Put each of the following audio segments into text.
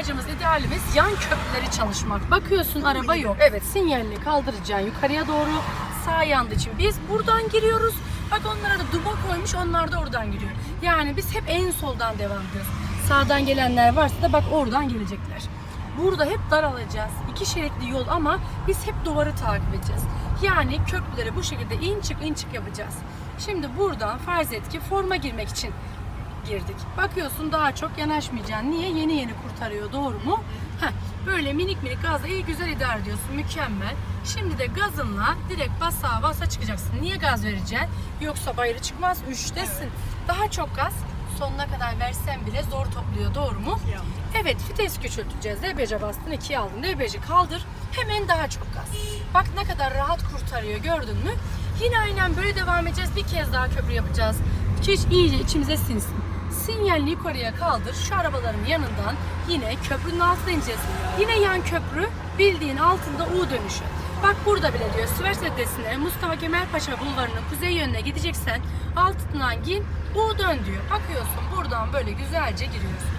amacımız, idealimiz yan köprüleri çalışmak. Bakıyorsun araba yok. Evet sinyalini kaldıracaksın yukarıya doğru sağ yandı için. Biz buradan giriyoruz. Bak onlara da duba koymuş onlar da oradan giriyor. Yani biz hep en soldan devam ediyoruz. Sağdan gelenler varsa da bak oradan gelecekler. Burada hep daralacağız. İki şeritli yol ama biz hep duvarı takip edeceğiz. Yani köprüleri bu şekilde in çık in çık yapacağız. Şimdi buradan farz et ki forma girmek için girdik. Bakıyorsun daha çok yanaşmayacaksın. Niye? Yeni yeni kurtarıyor. Doğru mu? Heh, böyle minik minik gazla iyi güzel idare ediyorsun. Mükemmel. Şimdi de gazınla direkt basa basa çıkacaksın. Niye gaz vereceksin? Yoksa bayırı çıkmaz. Üçtesin. Daha çok gaz sonuna kadar versen bile zor topluyor. Doğru mu? Evet vites küçülteceğiz. Debriyaja bastın ikiye aldın. Debriyajı kaldır. Hemen daha çok gaz. Bak ne kadar rahat kurtarıyor gördün mü? Yine aynen böyle devam edeceğiz. Bir kez daha köprü yapacağız. Hiç iyice içimize sinsin. Sinyalini yukarıya kaldır. Şu arabaların yanından yine köprünün altına ineceğiz. Yine yan köprü bildiğin altında U dönüşü. Bak burada bile diyor Süvers Caddesi'ne Mustafa Kemal Paşa Bulvarı'nın kuzey yönüne gideceksen altından gin U dön diyor. Bakıyorsun buradan böyle güzelce giriyorsun.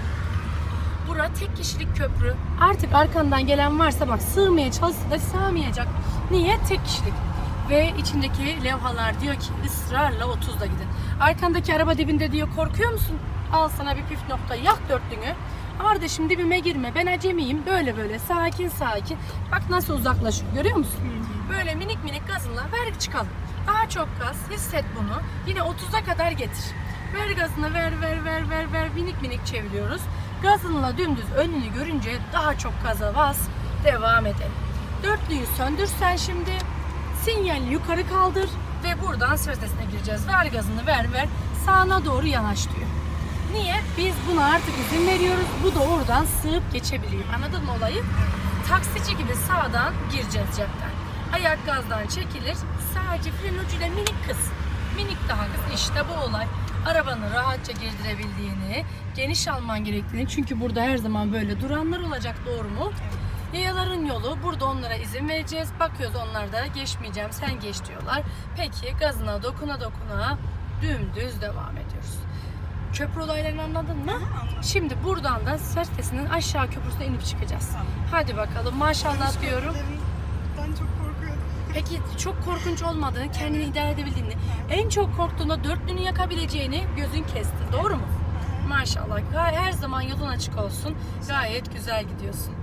Bura tek kişilik köprü. Artık arkandan gelen varsa bak sığmaya çalışsa da sığmayacak. Niye? Tek kişilik. Ve içindeki levhalar diyor ki ısrarla 30'da gidin. Arkandaki araba dibinde diyor korkuyor musun? Al sana bir püf nokta yak dörtlüğünü. Kardeşim dibime girme ben acemiyim böyle böyle sakin sakin. Bak nasıl uzaklaşıyor görüyor musun? Böyle minik minik gazınla ver çıkalım. Daha çok gaz hisset bunu. Yine 30'a kadar getir. Ver gazını ver ver ver ver ver minik minik çeviriyoruz. Gazınla dümdüz önünü görünce daha çok gaza bas. Devam edelim. Dörtlüyü söndürsen şimdi. Sinyali yukarı kaldır ve buradan sırtesine gireceğiz. Ver gazını ver ver. Sağına doğru yanaş diyor. Niye? Biz buna artık izin veriyoruz. Bu da oradan sığıp geçebiliyor. Anladın mı olayı? Taksici gibi sağdan gireceğiz cepten. Ayak gazdan çekilir. Sadece fren ucuyla minik kız. Minik daha kız. İşte bu olay. Arabanı rahatça girdirebildiğini, geniş alman gerektiğini. Çünkü burada her zaman böyle duranlar olacak doğru mu? Yayaların yolu. Burada onlara izin vereceğiz. Bakıyoruz onlar da geçmeyeceğim sen geç diyorlar. Peki gazına dokuna dokuna dümdüz devam ediyoruz. Köprü olaylarını anladın mı? Şimdi buradan da Sertesi'nin aşağı köprüsüne inip çıkacağız. Hadi bakalım maşallah diyorum. Ben çok korkuyorum. Peki çok korkunç olmadığını, kendini idare edebildiğini, en çok korktuğunda dörtlünü yakabileceğini gözün kesti. Doğru mu? Maşallah. Her zaman yolun açık olsun. Gayet güzel gidiyorsun.